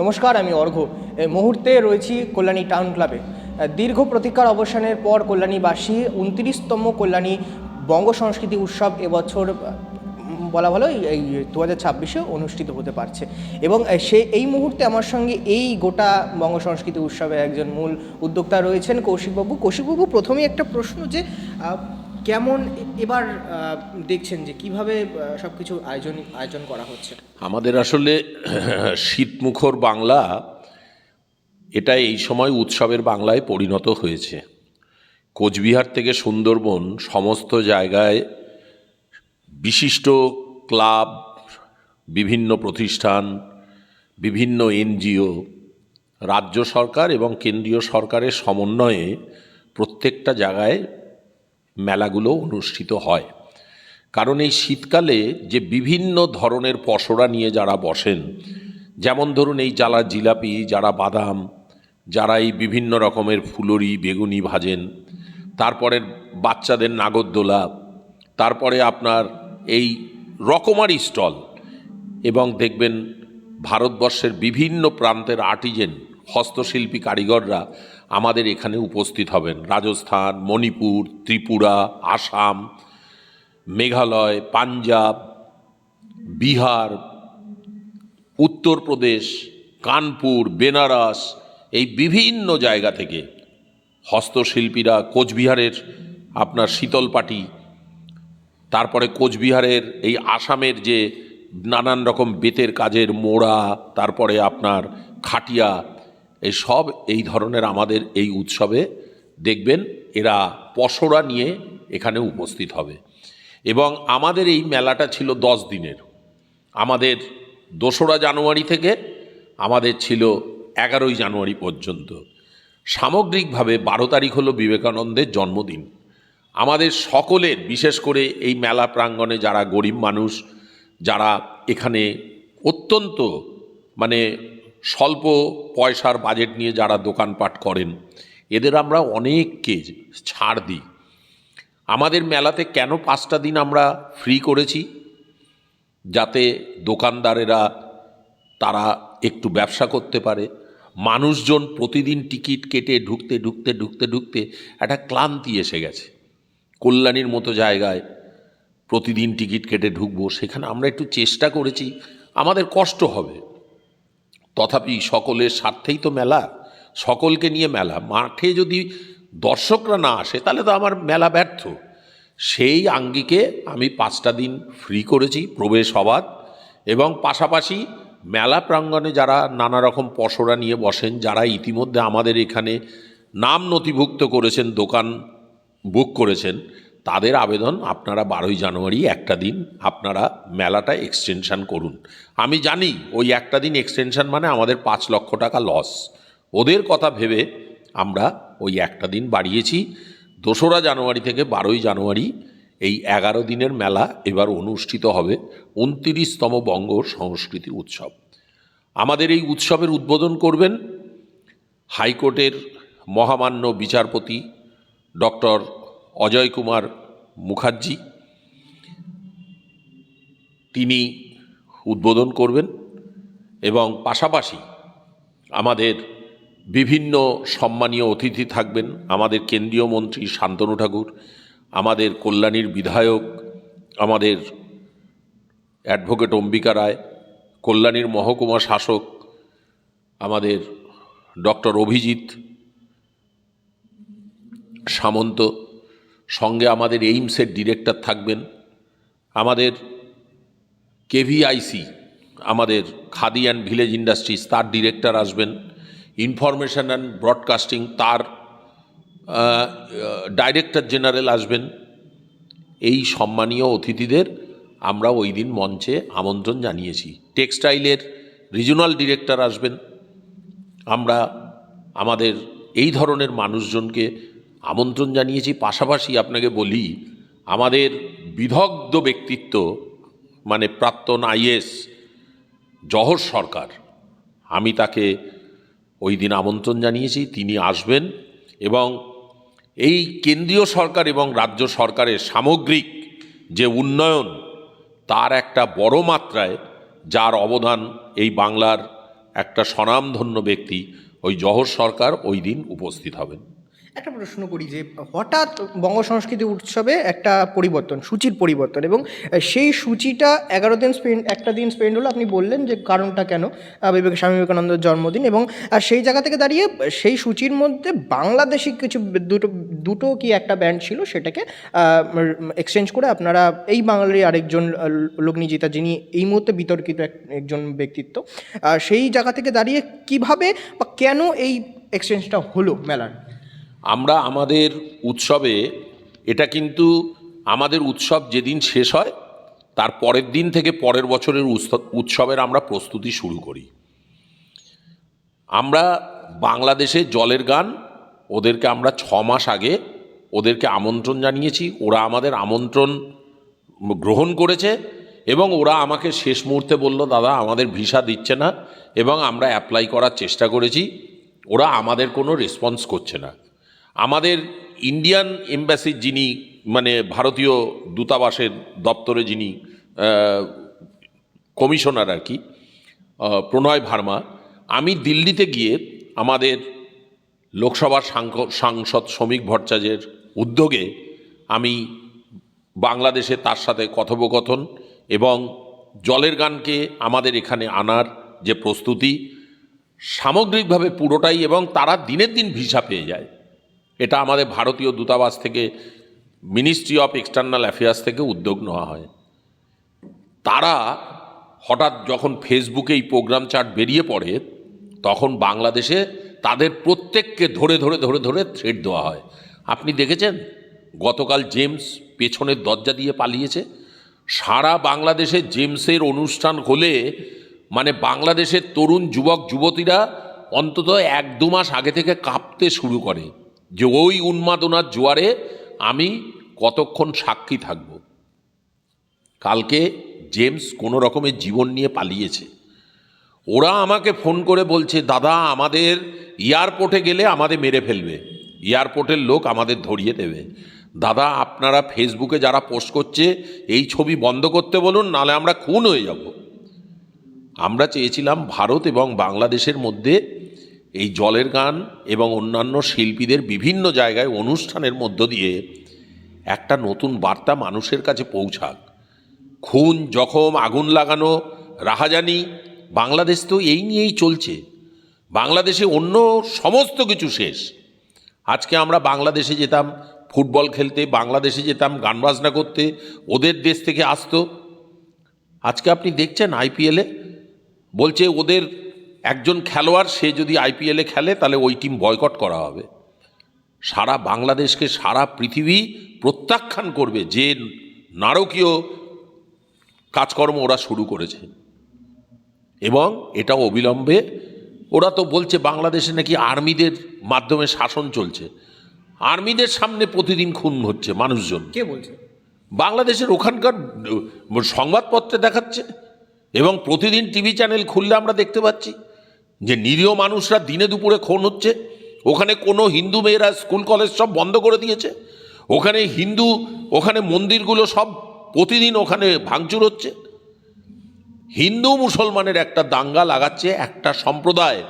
নমস্কার, আমি অর্ঘ্য। এই মুহূর্তে রয়েছি কল্যাণী টাউন ক্লাবে। দীর্ঘ প্রতীক্ষার অবসানের পর কল্যাণীবাসী উনত্রিশতম কল্যাণী বঙ্গ সংস্কৃতি উৎসব এবছর বলা ভালো, এই দু হাজার ছাব্বিশে অনুষ্ঠিত হতে পারছে। এবং সে, এই মুহূর্তে আমার সঙ্গে এই গোটা বঙ্গ সংস্কৃতি উৎসবের একজন মূল উদ্যোক্তা রয়েছেন কৌশিকবাবু। কৌশিকবাবু, প্রথমেই একটা প্রশ্ন যে কেমন এবার দেখছেন যে কীভাবে সব কিছু আয়োজন আয়োজন করা হচ্ছে? আমাদের আসলে শীতমুখর বাংলা এটা এই সময় উৎসবের বাংলায় পরিণত হয়েছে। কোচবিহার থেকে সুন্দরবন সমস্ত জায়গায় বিশিষ্ট ক্লাব, বিভিন্ন প্রতিষ্ঠান, বিভিন্ন এনজিও, রাজ্য সরকার এবং কেন্দ্রীয় সরকারের সমন্বয়ে প্রত্যেকটা জায়গায় মেলাগুলো অনুষ্ঠিত হয়। কারণ এই শীতকালে যে বিভিন্ন ধরনের পসরা নিয়ে যারা বসেন, যেমন ধরুন এই জ্বালা জিলাপি, যারা বাদাম, যারা এই বিভিন্ন রকমের ফুলরি, বেগুনি ভাজেন তারপরে বাচ্চাদের নাগরদোলা, তারপরে আপনার এই রকমারি স্টল এবং দেখবেন ভারতবর্ষের বিভিন্ন প্রান্তের আর্টিজেন, হস্তশিল্পী কারিগররা আমাদের এখানে উপস্থিত হবেন। রাজস্থান, মণিপুর, ত্রিপুরা, আসাম, মেঘালয়, পাঞ্জাব, বিহার, উত্তরপ্রদেশ, কানপুর, বেনারস, এই বিভিন্ন জায়গা থেকে হস্তশিল্পীরা কোচবিহারের আপনার শীতলপাটি, তারপরে কোচবিহারের এই আসামের যে নানান রকম বেতের কাজের মোড়া, তারপরে আপনার খাটিয়া এই সব, এই ধরনের আমাদের এই উৎসবে দেখবেন এরা পসরা নিয়ে এখানে উপস্থিত হবে। এবং আমাদের এই মেলাটা ছিল দশ দিনের। আমাদের দোসরা জানুয়ারি থেকে আমাদের ছিল এগারোই জানুয়ারি পর্যন্ত। সামগ্রিকভাবে বারো তারিখ হলো বিবেকানন্দের জন্মদিন। আমাদের সকলের, বিশেষ করে এই মেলা প্রাঙ্গণে যারা গরিব মানুষ, যারা এখানে অত্যন্ত মানে স্বল্প পয়সার বাজেট নিয়ে যারা দোকানপাট করেন, এদের আমরা অনেককে ছাড় দিই। আমাদের মেলাতে কেন পাঁচটা দিন আমরা ফ্রি করেছি? যাতে দোকানদারেরা, তারা একটু ব্যবসা করতে পারে। মানুষজন প্রতিদিন টিকিট কেটে ঢুকতে ঢুকতে ঢুকতে ঢুকতে একটা ক্লান্তি এসে গেছে। কল্যাণীর মতো জায়গায় প্রতিদিন টিকিট কেটে ঢুকবো, সেখানে আমরা একটু চেষ্টা করেছি। আমাদের কষ্ট হবে। তথাপি সকলের স্বার্থেই তো মেলা, সকলকে নিয়ে মেলা। মাঠে যদি দর্শকরা না আসে, তাহলে তো আমার মেলা ব্যর্থ। সেই আঙ্গিকে আমি পাঁচটা দিন ফ্রি করেছি প্রবেশ হওয়ার এবং পাশাপাশি মেলা প্রাঙ্গণে যারা নানা রকম পসরা নিয়ে বসেন, যারা ইতিমধ্যে আমাদের এখানে নাম নথিভুক্ত করেছেন, দোকান বুক করেছেন তাদের আবেদন আপনারা বারোই জানুয়ারি একটা দিন আপনারা মেলাটা এক্সটেনশান করুন। আমি জানি ওই একটা দিন এক্সটেনশান মানে আমাদের পাঁচ লক্ষ টাকা লস ওদের কথা ভেবে আমরা ওই একটা দিন বাড়িয়েছি। দোসরা জানুয়ারি থেকে বারোই জানুয়ারি এই এগারো দিনের মেলা এবার অনুষ্ঠিত হবে উনতিরিশতম বঙ্গ সংস্কৃতি উৎসব। আমাদের এই উৎসবের উদ্বোধন করবেন হাইকোর্টের মহামান্য বিচারপতি ডক্টর অজয় কুমার মুখার্জি। তিনি উদ্বোধন করবেন এবং পাশাপাশি আমাদের বিভিন্ন সম্মানীয় অতিথি থাকবেন। আমাদের কেন্দ্রীয় মন্ত্রী শান্তনু ঠাকুর, আমাদের কল্যাণীর বিধায়ক, আমাদের অ্যাডভোকেট অম্বিকা রায়, কল্যাণীর মহকুমা শাসক, আমাদের ডক্টর অভিজিৎ সামন্ত সঙ্গে আমাদের এইমসের ডিরেক্টর থাকবেন। আমাদের কেভিআইসি, আমাদের খাদি অ্যান্ড ভিলেজ ইন্ডাস্ট্রিজ, তার ডিরেক্টর আসবেন। ইনফরমেশন অ্যান্ড ব্রডকাস্টিং, তার ডাইরেক্টর জেনারেল আসবেন। এই সম্মানীয় অতিথিদের আমরা ওই দিন মঞ্চে আমন্ত্রণ জানিয়েছি। টেক্সটাইলের রিজনাল ডিরেক্টর আসবেন। আমরা আমাদের এই ধরনের মানুষজনকে আমন্ত্রণ জানিয়েছি, পাশাপাশি আপনাকে বলি, আমাদের বিদগ্ধ ব্যক্তিত্ব মানে প্রাক্তন আইএস জহর সরকার, আমি তাকে ওই দিন আমন্ত্রণ জানিয়েছি, তিনি আসবেন এবং এই কেন্দ্রীয় সরকার এবং রাজ্য সরকারের সামগ্রিক যে উন্নয়ন, তার একটা বড় মাত্রায় যার অবদান এই বাংলার একটা স্বনামধন্য ব্যক্তি, ওই জহর সরকার ওই দিন উপস্থিত হবেন। একটা প্রশ্ন করি যে হঠাৎ বঙ্গ সংস্কৃতি উৎসবে একটা পরিবর্তন, সূচির পরিবর্তন এবং সেই সূচিটা এগারো দিন স্পেন্ড একটা দিন স্পেন্ড হলো, আপনি বললেন যে কারণটা কেন? বিবেক, স্বামী বিবেকানন্দের জন্মদিন এবং সেই জায়গা থেকে দাঁড়িয়ে সেই সূচির মধ্যে বাংলাদেশি কিছু দুটো দুটো কি একটা ব্যান্ড ছিল সেটাকে এক্সচেঞ্জ করে আপনারা এই বাঙালির আরেকজন লগ্নিজিতা যিনি এই মুহূর্তে বিতর্কিত এক- একজন ব্যক্তিত্ব সেই জায়গা থেকে দাঁড়িয়ে কীভাবে বা কেন এই এক্সচেঞ্জটা হলো মেলার? আমরা আমাদের উৎসবে, এটা কিন্তু আমাদের উৎসব যেদিন শেষ হয়, তার পরের দিন থেকে পরের বছরের উৎসবের আমরা প্রস্তুতি শুরু করি। আমরা বাংলাদেশে জলের গান, ওদেরকে আমরা ছ মাস আগে ওদেরকে আমন্ত্রণ জানিয়েছি, ওরা আমাদের আমন্ত্রণ গ্রহণ করেছে এবং ওরা আমাকে শেষ মুহূর্তে বলল, দাদা, আমাদের ভিসা দিচ্ছে না এবং আমরা অ্যাপ্লাই করার চেষ্টা করেছি। ওরা আমাদের কোনো রেসপন্স করছে না। আমাদের ইন্ডিয়ান এম্বাসির যিনি মানে ভারতীয় দূতাবাসের দপ্তরে যিনি কমিশনার আর কি প্রণয় ভার্মা, আমি দিল্লিতে গিয়ে আমাদের লোকসভার সাংসদ শ্রমিক ভট্টাচার্যের উদ্যোগে আমি বাংলাদেশে তার সাথে কথোপকথন এবং জলের গানকে আমাদের এখানে আনার যে প্রস্তুতি, সামগ্রিকভাবে পুরোটাই এবং তারা দিনের দিন ভিসা পেয়ে যায়। এটা আমাদের ভারতীয় দূতাবাস থেকে মিনিস্ট্রি অফ এক্সটার্নাল অ্যাফেয়ার্স থেকে উদ্যোগ নেওয়া হয়। তারা হঠাৎ যখন ফেসবুকে এই প্রোগ্রাম চার্ট বেরিয়ে পড়ে, তখন বাংলাদেশে তাদের প্রত্যেককে ধরে ধরে ধরে ধরে থ্রেড দেওয়া হয়। আপনি দেখেছেন? গতকাল জেমস পেছনের দরজা দিয়ে পালিয়েছে। সারা বাংলাদেশে জেমসের অনুষ্ঠান হলে মানে বাংলাদেশের তরুণ যুবক, যুবতীরা অন্তত এক, দু মাস আগে থেকে কাঁপতে শুরু করে। যে ওই উন্মাদনার জোয়ারে আমি কতক্ষণ সাক্ষী থাকব? কালকে জেমস কোনো রকমের জীবন নিয়ে পালিয়েছে। ওরা আমাকে ফোন করে বলছে, দাদা, আমাদের এয়ারপোর্টে গেলে আমাদের মেরে ফেলবে। এয়ারপোর্টের লোক আমাদের ধরিয়ে দেবে। দাদা, আপনারা ফেসবুকে যারা পোস্ট করছে, এই ছবি বন্ধ করতে বলুন, নালে আমরা খুন হয়ে যাব। আমরা চেয়েছিলাম ভারত এবং বাংলাদেশের মধ্যে এই জলের গান এবং অন্যান্য শিল্পীদের বিভিন্ন জায়গায় অনুষ্ঠানের মধ্য দিয়ে একটা নতুন বার্তা মানুষের কাছে পৌঁছাক। খুন, জখম, আগুন লাগানো, রাহাজানি, বাংলাদেশ তো এই নিয়েই চলছে। বাংলাদেশে অন্য সমস্ত কিছু শেষ। আজকে আমরা বাংলাদেশে যেতাম, ফুটবল খেলতে, বাংলাদেশে যেতাম, গান বাজনা করতে, ওদের দেশ থেকে আসতো। আজকে আপনি দেখছেন আইপিএলে? বলছে ওদের একজন খেলোয়াড় সে যদি আইপিএলে খেলে তাহলে ওই টিম বয়কট করা হবে। সারা বাংলাদেশকে সারা পৃথিবী প্রত্যাখ্যান করবে যে নারকীয় কাজকর্ম ওরা শুরু করেছে। এবং এটা অবিলম্বে ওরা তো বলছে বাংলাদেশে নাকি আর্মিদের মাধ্যমে শাসন চলছে। আর্মিদের সামনে প্রতিদিন খুন হচ্ছে মানুষজন। কে বলছে? বাংলাদেশের ওখানকার সংবাদপত্রে দেখাচ্ছে। এবং প্রতিদিন টিভি চ্যানেল খুললে আমরা দেখতে পাচ্ছি। যে নিরীহ মানুষরা দিনে দুপুরে খুন হচ্ছে, ওখানে কোনো হিন্দু মেয়েরা স্কুল, কলেজ সব বন্ধ করে দিয়েছে, ওখানে হিন্দু, ওখানে মন্দিরগুলো সব প্রতিদিন ওখানে ভাঙচুর হচ্ছে। হিন্দু মুসলমানের একটা দাঙ্গা লাগাচ্ছে একটা সম্প্রদায়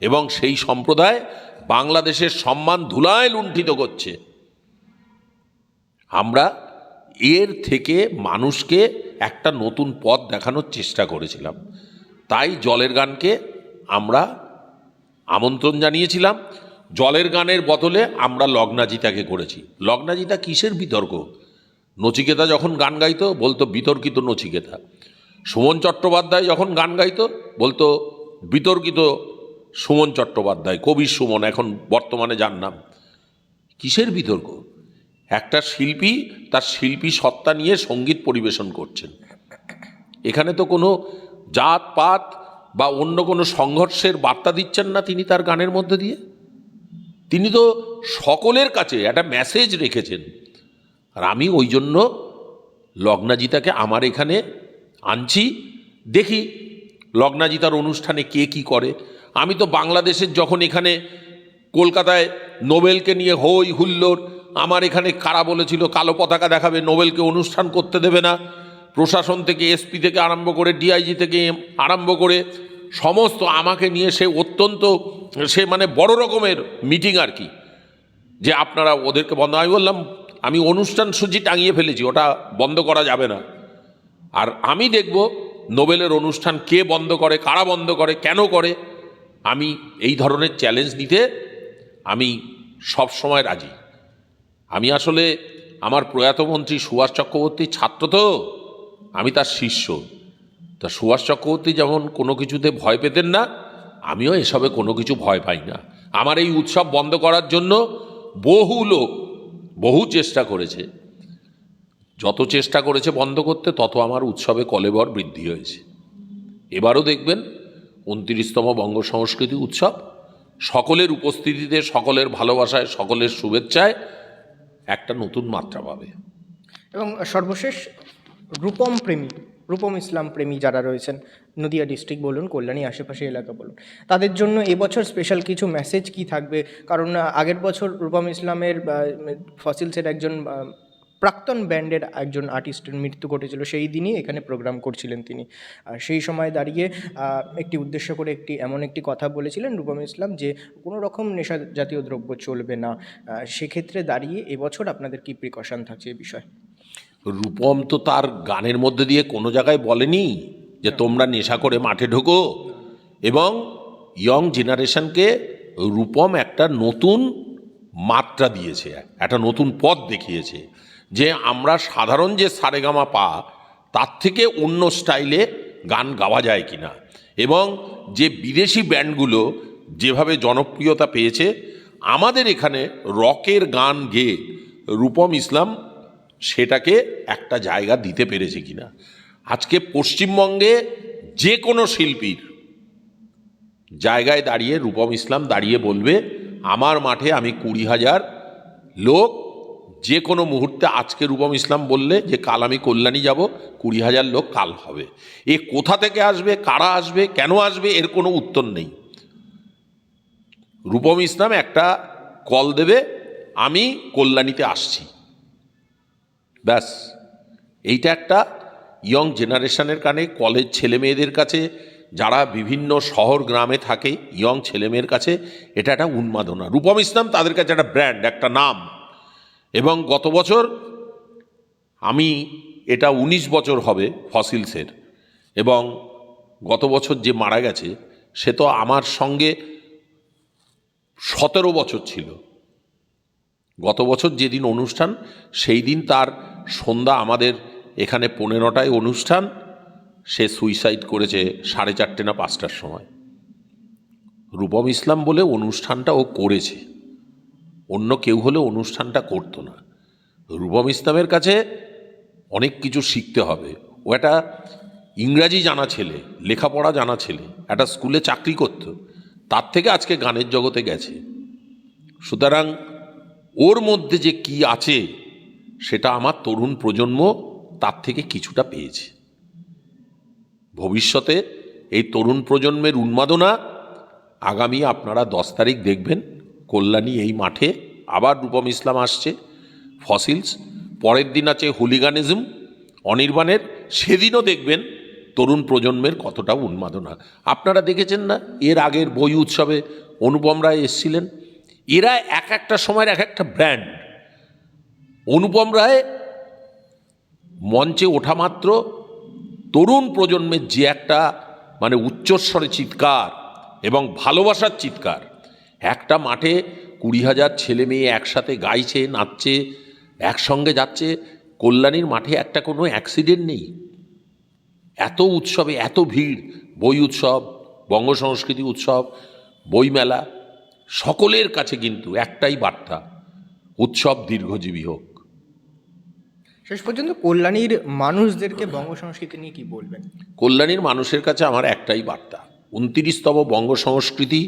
এবং সেই সম্প্রদায় বাংলাদেশের সম্মান ধুলায় লুণ্ঠিত করছে। আমরা এর থেকে মানুষকে একটা নতুন পথ দেখানোর চেষ্টা করেছিলাম। তাই জলের গানকে আমরা আমন্ত্রণ জানিয়েছিলাম, জলের গানের বদলে আমরা লগ্নাজিতাকে করেছি। লগ্নাজিতা কিসের বিতর্ক? নচিকেতা যখন গান গাইতো, বলতো বিতর্কিত নচিকেতা। সুমন চট্টোপাধ্যায় যখন গান গাইতো, বলতো বিতর্কিত সুমন চট্টোপাধ্যায়, কবি সুমন, এখন বর্তমানে যার নাম। কিসের বিতর্ক? একটা শিল্পী তার শিল্পী সত্তা নিয়ে সংগীত পরিবেশন করছেন। এখানে তো কোনো জাত পাত বা অন্য কোনো সংঘর্ষের বার্তা দিচ্ছেন না তিনি তার গানের মধ্যে দিয়ে? তিনি তো সকলের কাছে একটা মেসেজ রেখেছেন। আর আমি ওই জন্য লগ্নাজিতাকে আমার এখানে আনছি। দেখি লগ্নাজিতার অনুষ্ঠানে কে কি করে। আমি তো বাংলাদেশের যখন এখানে কলকাতায় নোবেলকে নিয়ে হই হুল্লোড়, আমার এখানে কারা বলেছিল, কালো পতাকা দেখাবে, নোবেলকে অনুষ্ঠান করতে দেবে না। প্রশাসন থেকে, এসপি থেকে আরম্ভ করে, ডিআইজি থেকে আরম্ভ করে, সমস্ত আমাকে নিয়ে সে অত্যন্ত, সে মানে বড় রকমের মিটিং আর কি, যে আপনারা ওদেরকে বন্ধ, আমি বললাম, আমি অনুষ্ঠান সূচি টাঙিয়ে ফেলেছি, ওটা বন্ধ করা যাবে না। আর আমি দেখব নোবেলের অনুষ্ঠান কে বন্ধ করে, কারা বন্ধ করে, কেন করে, আমি এই ধরনের চ্যালেঞ্জ নিতে আমি সব সময় রাজি। আমি আসলে, আমার প্রয়াত মন্ত্রী সুভাষ চক্রবর্তীর ছাত্র তো আমি তার শিষ্য। তা সুভাষ চক্রবর্তী যেমন কোনো কিছুতে ভয় পেতেন না, আমিও এসবে কোনো কিছু ভয় পাই না। আমার এই উৎসব বন্ধ করার জন্য বহু লোক বহু চেষ্টা করেছে। যত চেষ্টা করেছে বন্ধ করতে, তত আমার উৎসবে কলেবর বৃদ্ধি হয়েছে। এবারও দেখবেন, উনত্রিশতম বঙ্গ সংস্কৃতি উৎসব সকলের উপস্থিতিতে, সকলের ভালোবাসায়, সকলের শুভেচ্ছায় একটা নতুন মাত্রা পাবে। এবং সর্বশেষ রূপম প্রেমী, রূপম ইসলাম প্রেমী যারা রয়েছেন, নদিয়া ডিস্ট্রিক্ট বলুন, কল্যাণী আশেপাশে এলাকা বলুন, তাদের জন্য এবছর স্পেশাল কিছু মেসেজ কি থাকবে? কারণ আগের বছর রূপম ইসলামের ফসিলসের একজন প্রাক্তন ব্যান্ডের একজন আর্টিস্টের মৃত্যু ঘটেছিল, সেই দিনই এখানে প্রোগ্রাম করছিলেন তিনি। আর সেই সময় দাঁড়িয়ে একটি উদ্দেশ্য করে একটি, এমন একটি কথা বলেছিলেন রূপম ইসলাম যে, কোনো রকম নেশা জাতীয় দ্রব্য চলবে না। সেক্ষেত্রে দাঁড়িয়ে এবছর আপনাদের কি প্রিকশন থাকছে এ বিষয়ে? রূপম তো তার গানের মধ্যে দিয়ে কোনো জায়গায় বলেনি যে তোমরা নেশা করে মাঠে ঢোকো। এবং ইয়ং জেনারেশনকে রূপম একটা নতুন মাত্রা দিয়েছে একটা নতুন পথ দেখিয়েছে যে আমরা সাধারণ যে সারেগামা পা তার থেকে অন্য স্টাইলে গান গাওয়া যায় কিনা। এবং যে বিদেশি ব্যান্ডগুলো যেভাবে জনপ্রিয়তা পেয়েছে আমাদের এখানে রকের গান গেয়ে রূপম ইসলাম সেটাকে একটা জায়গা দিতে পেরেছে কিনা। আজকে পশ্চিমবঙ্গে যে কোনো শিল্পীর জায়গায় দাঁড়িয়ে, রূপম ইসলাম দাঁড়িয়ে বলবে, আমার মাঠে আমি কুড়ি হাজার লোক যে কোনো মুহূর্তে আজকে রূপম ইসলাম বললে যে, কাল আমি কল্যাণী যাব, কুড়ি হাজার লোক কাল হবে। এ কোথা থেকে আসবে, কারা আসবে, কেন আসবে, এর কোনো উত্তর নেই। রূপম ইসলাম একটা কল দেবে, আমি কল্যাণীতে আসছি। ব্যাস। এইটা একটা ইয়ং জেনারেশনের কানে কলেজ ছেলে মেয়েদের কাছে, যারা বিভিন্ন শহর গ্রামে থাকে ইয়ং ছেলেমেয়ের কাছে এটা একটা উন্মাদনা। রূপম ইসলাম তাদের কাছে একটা ব্র্যান্ড একটা নাম। এবং গত বছর আমি, এটা ১৯ বছর হবে ফসিলসের এবং গত বছর যে মারা গেছে, সে তো আমার সঙ্গে সতেরো বছর ছিল। গত বছর যেদিন অনুষ্ঠান, সেই দিন তার সন্ধ্যা আমাদের এখানে পনেরোটায় অনুষ্ঠান। সে সুইসাইড করেছে সাড়ে চারটে না পাঁচটার সময়। রূপম ইসলাম বলে অনুষ্ঠানটা ও করেছে। অন্য কেউ হলে অনুষ্ঠানটা করতো না। রূপম ইসলামের কাছে অনেক কিছু শিখতে হবে। ও একটা ইংরাজি জানা ছেলে, লেখাপড়া জানা ছেলে, একটা স্কুলে চাকরি করত। তার থেকে আজকে গানের জগতে গেছে। সুতরাং ওর মধ্যে যে কি আছে সেটা আমার তরুণ প্রজন্ম তার থেকে কিছুটা পেয়েছে। ভবিষ্যতে এই তরুণ প্রজন্মের উন্মাদনা আগামী আপনারা দশ তারিখ দেখবেন, কল্যাণী এই মাঠে আবার রূপম ইসলাম আসছে, ফসিলস, পরের দিন আছে হুলিগানিজম, অনির্বাণের, সেদিনও দেখবেন তরুণ প্রজন্মের কতটা উন্মাদনা। আপনারা দেখেছেন না, এর আগের বই উৎসবে অনুপম রায় এসছিলেন, এরা এক একটা সময়ের এক একটা ব্র্যান্ড। অনুপম রায় মঞ্চে ওঠা মাত্র। তরুণ প্রজন্মের যে একটা মানে উচ্চস্বরে চিৎকার এবং ভালোবাসার চিৎকার। একটা মাঠে কুড়ি হাজার ছেলে মেয়ে একসাথে গাইছে, নাচছে, একসঙ্গে যাচ্ছে। কল্যাণীর মাঠে একটা কোনো অ্যাক্সিডেন্ট নেই। এত উৎসবে এত ভিড়। বই উৎসব বঙ্গ সংস্কৃতি উৎসব, বইমেলা, সকলের কাছে কিন্তু একটাই বার্তা, উৎসব দীর্ঘজীবী হোক। শেষ পর্যন্ত কল্যাণীর মানুষদেরকে বঙ্গ সংস্কৃতি নিয়ে কি বলবেন? কল্যাণীর মানুষের কাছে আমার একটাই বার্তা, উনতিরিশতম বঙ্গ সংস্কৃতি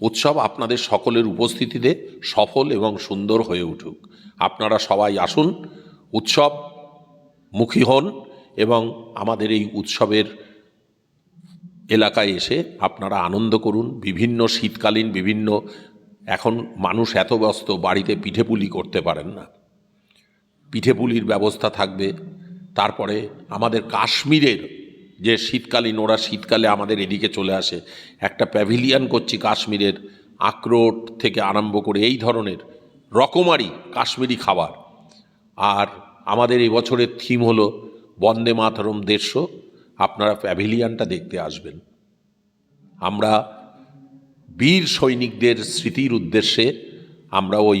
উৎসব আপনাদের সকলের উপস্থিতিতে সফল এবং সুন্দর হয়ে উঠুক। আপনারা সবাই আসুন, উৎসব মুখী হন এবং আমাদের এই উৎসবের এলাকায় এসে আপনারা আনন্দ করুন। বিভিন্ন শীতকালীন, বিভিন্ন, এখন মানুষ এত ব্যস্ত, বাড়িতে পিঠেপুলি করতে পারেন না। পিঠেপুলির ব্যবস্থা থাকবে। তারপরে আমাদের কাশ্মীরের যে শীতকালীন, ওরা শীতকালে আমাদের এদিকে চলে আসে। একটা প্যাভিলিয়ান করছি কাশ্মীরের আখরোট থেকে আরম্ভ করে এই ধরনের রকমারি কাশ্মীরি খাবার। আর আমাদের এই বছরের থিম হলো বন্দে মাতরম দেড়শো। আপনারা প্যাভিলিয়ানটা দেখতে আসবেন। আমরা বীর সৈনিকদের স্মৃতির উদ্দেশ্যে আমরা ওই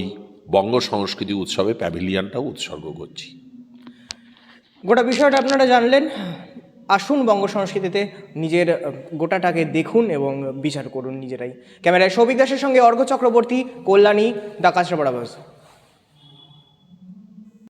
বঙ্গ সংস্কৃতি উৎসবে প্যাভিলিয়নটাও উৎসর্গ করছি। গোটা বিষয়টা আপনারা জানলেন। আসুন বঙ্গ সংস্কৃতিতে নিজের গোটাটাকে দেখুন এবং বিচার করুন নিজেরাই। ক্যামেরায় সৌভিক দাসের সঙ্গে অর্ঘ্য চক্রবর্তী, কল্যাণী দা বাস